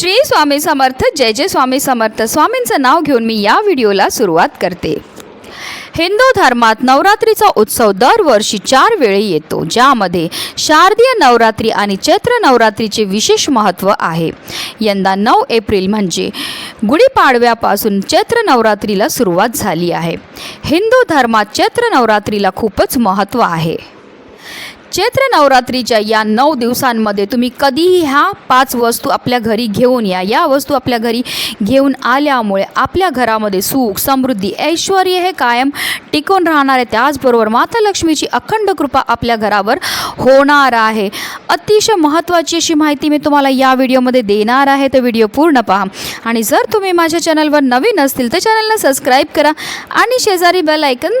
श्री स्वामी समर्थ जय जय स्वामी समर्थ. स्वामींचं नाव घेऊन मी या व्हिडिओला सुरुवात करते. हिंदू धर्मात नवरात्रीचा उत्सव दरवर्षी चार वेळी येतो ज्यामध्ये शारदीय नवरात्री आणि चैत्र नवरात्रीचे विशेष महत्त्व आहे. यंदा नऊ एप्रिल म्हणजे गुढीपाडव्यापासून चैत्र नवरात्रीला सुरुवात झाली आहे. हिंदू धर्मात चैत्र नवरात्रीला खूपच महत्त्व आहे. चैत्र नवरात्रीच्या या नऊ दिवसांमध्ये तुम्ही कधीही ह्या पाच वस्तू आपल्या घरी घेऊन या. या वस्तू आपल्या घरी घेऊन आल्यामुळे आपल्या घरामध्ये सुख समृद्धी ऐश्वर हे कायम टिकून राहणार आहे. त्याचबरोबर माता लक्ष्मीची अखंड कृपा आपल्या घरावर होणार आहे. अतिशय महत्त्वाची अशी माहिती मी तुम्हाला या व्हिडिओमध्ये देणार आहे. तर व्हिडिओ पूर्ण पहा. आणि जर तुम्ही माझ्या चॅनलवर नवीन असतील तर चॅनलला सबस्क्राईब करा आणि शेजारी बेल ऐकन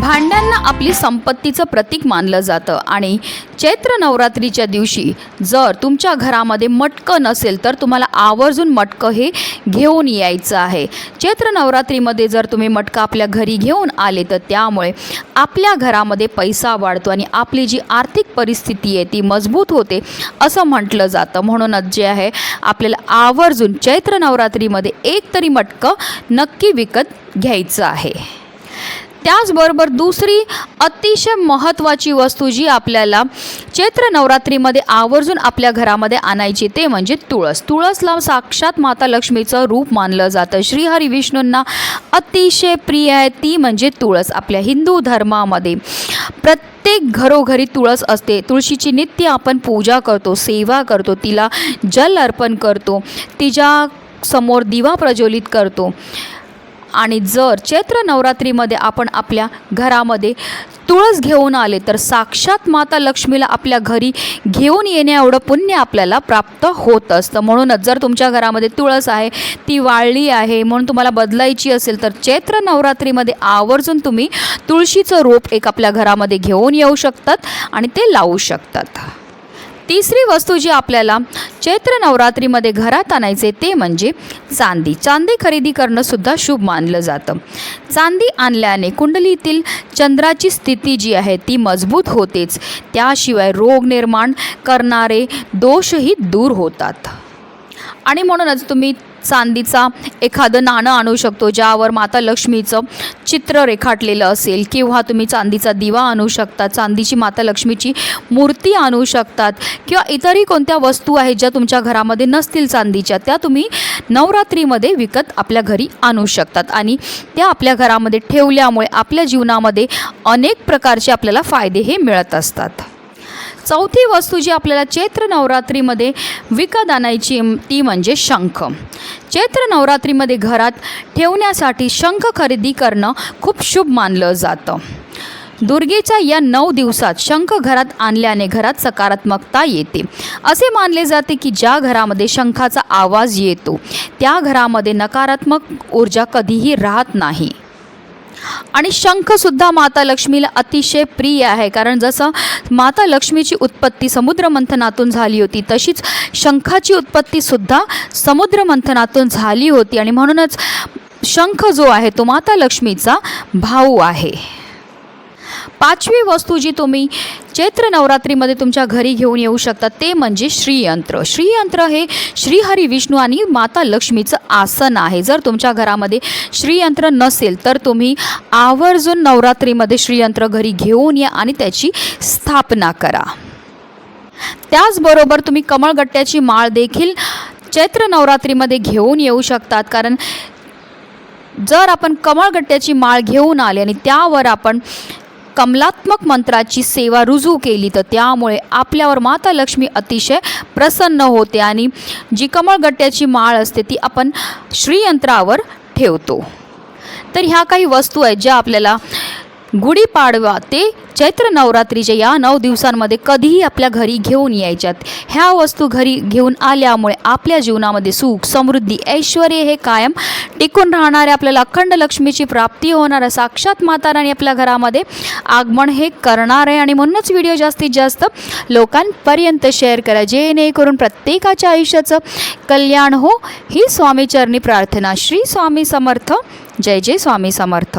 भांड्यांना आपली संपत्तीचं प्रतीक मानलं जातं. आणि चैत्र नवरात्रीच्या दिवशी जर तुमच्या घरामध्ये मटकं नसेल तर तुम्हाला आवर्जून मटकं हे घेऊन यायचं आहे. चैत्र नवरात्रीमध्ये जर तुम्ही मटकं आपल्या घरी घेऊन आले तर त्यामुळे आपल्या घरामध्ये पैसा वाढतो आणि आपली जी आर्थिक परिस्थिती आहे ती मजबूत होते असं म्हटलं जातं. म्हणूनच जे आहे आपल्याला आवर्जून चैत्र नवरात्रीमध्ये एक तरी मटकं नक्की विकत घ्यायचं आहे. त्याचबरोबर दुसरी अतिशय महत्त्वाची वस्तू जी आपल्याला चैत्र नवरात्रीमध्ये आवर्जून आपल्या घरामध्ये आणायची ते म्हणजे तुळस. तुळसला साक्षात माता लक्ष्मीचं रूप मानलं जातं. श्रीहरी विष्णूंना अतिशय प्रिय आहे ती म्हणजे तुळस. आपल्या हिंदू धर्मामध्ये प्रत्येक घरोघरी तुळस असते. तुळशीची नित्य आपण पूजा करतो सेवा करतो तिला जल अर्पण करतो तिच्या समोर दिवा प्रज्वलित करतो. आणि जर चैत्र नवरात्रीमध्ये आपण आपल्या घरामध्ये तुळस घेऊन आले तर साक्षात माता लक्ष्मीला आपल्या घरी घेऊन येण्या एवढं पुण्य आपल्याला प्राप्त होत असतं. म्हणूनच जर तुमच्या घरामध्ये तुळस आहे ती वाळली आहे म्हणून तुम्हाला बदलायची असेल तर चैत्र नवरात्रीमध्ये आवर्जून तुम्ही तुळशीचं रोप एक आपल्या घरामध्ये घेऊन येऊ शकतात आणि ते लावू शकतात. तिसरी वस्तू जी आपल्याला चैत्र नवरात्रीमध्ये घरात आणायचे ते म्हणजे चांदी. चांदी खरेदी करणंसुद्धा शुभ मानलं जातं. चांदी आणल्याने कुंडलीतील चंद्राची स्थिती जी आहे ती मजबूत होतेच. त्याशिवाय रोग निर्माण करणारे दोषही दूर होतात. आणि म्हणूनच तुम्ही चांदीचा एखादं नाणं आणू शकतो ज्यावर माता लक्ष्मीचं चित्र रेखाटलेलं असेल किंवा तुम्ही चांदीचा दिवा आणू शकता चांदीची माता लक्ष्मीची मूर्ती आणू शकतात किंवा इतरही कोणत्या वस्तू आहेत ज्या तुमच्या घरामध्ये नसतील चांदीच्या त्या तुम्ही नवरात्रीमध्ये विकत आपल्या घरी आणू शकतात. आणि त्या आपल्या घरामध्ये ठेवल्यामुळे आपल्या जीवनामध्ये अनेक प्रकारचे आपल्याला फायदे हे मिळत असतात. चौथी वस्तू जी आपल्याला चैत्र नवरात्रीमध्ये विकत आणायची ती म्हणजे शंख. चैत्र नवरात्रीमध्ये घरात ठेवण्यासाठी शंख खरेदी करणं खूप शुभ मानलं जातं. दुर्गेच्या या नऊ दिवसात शंख घरात आणल्याने घरात सकारात्मकता येते. असे मानले जाते की ज्या घरामध्ये शंखाचा आवाज येतो त्या घरामध्ये नकारात्मक ऊर्जा कधीही राहत नाही. आणि शंखसुद्धा माता लक्ष्मीला अतिशय प्रिय आहे. कारण जसं माता लक्ष्मीची उत्पत्ती समुद्रमंथनातून झाली होती तशीच शंखाची उत्पत्तीसुद्धा समुद्रमंथनातून झाली होती. आणि म्हणूनच शंख जो आहे तो माता लक्ष्मीचा भाऊ आहे. पाचवी वस्तू जी तुम्ही चैत्र नवरात्रीमध्ये तुमच्या घरी घेऊन येऊ शकता ते म्हणजे श्रीयंत्र. श्रीयंत्र हे श्रीहरी विष्णू आणि माता लक्ष्मीचं आसन आहे. जर तुमच्या घरामध्ये श्रीयंत्र नसेल तर तुम्ही आवर्जून नवरात्रीमध्ये श्रीयंत्र घरी घेऊन या आणि त्याची स्थापना करा. त्याचबरोबर तुम्ही कमळगट्ट्याची माळ देखील चैत्र नवरात्रीमध्ये घेऊन येऊ शकतात. कारण जर आपण कमळगट्ट्याची माळ घेऊन आले आणि त्यावर आपण कमलात्मक मंत्राची सेवा रुजू केली तर त्यामुळे आपल्यावर माता लक्ष्मी अतिशय प्रसन्न होते आणि जी कमळगट्ट्याची माळ असते ती आपण श्रीयंत्रावर ठेवतो. तर ह्या काही वस्तू आहेत ज्या आपल्याला गुढीपाडवा ते चैत्र नवरात्रीच्या या नऊ दिवसांमध्ये कधीही आपल्या घरी घेऊन यायच्यात. ह्या वस्तू घरी घेऊन आल्यामुळे आपल्या जीवनामध्ये सुख समृद्धी ऐश्वर हे कायम टिकून राहणारे आपल्याला अखंड लक्ष्मीची प्राप्ती होणार साक्षात माता राणी आपल्या घरामध्ये आगमन हे करणार आहे. आणि म्हणूनच व्हिडिओ जास्तीत जास्त लोकांपर्यंत शेअर करा. जेणेकरून प्रत्येकाच्या आयुष्याचं कल्याण हो. ही स्वामीचरणी प्रार्थना. श्री स्वामी समर्थ. जय जय स्वामी समर्थ.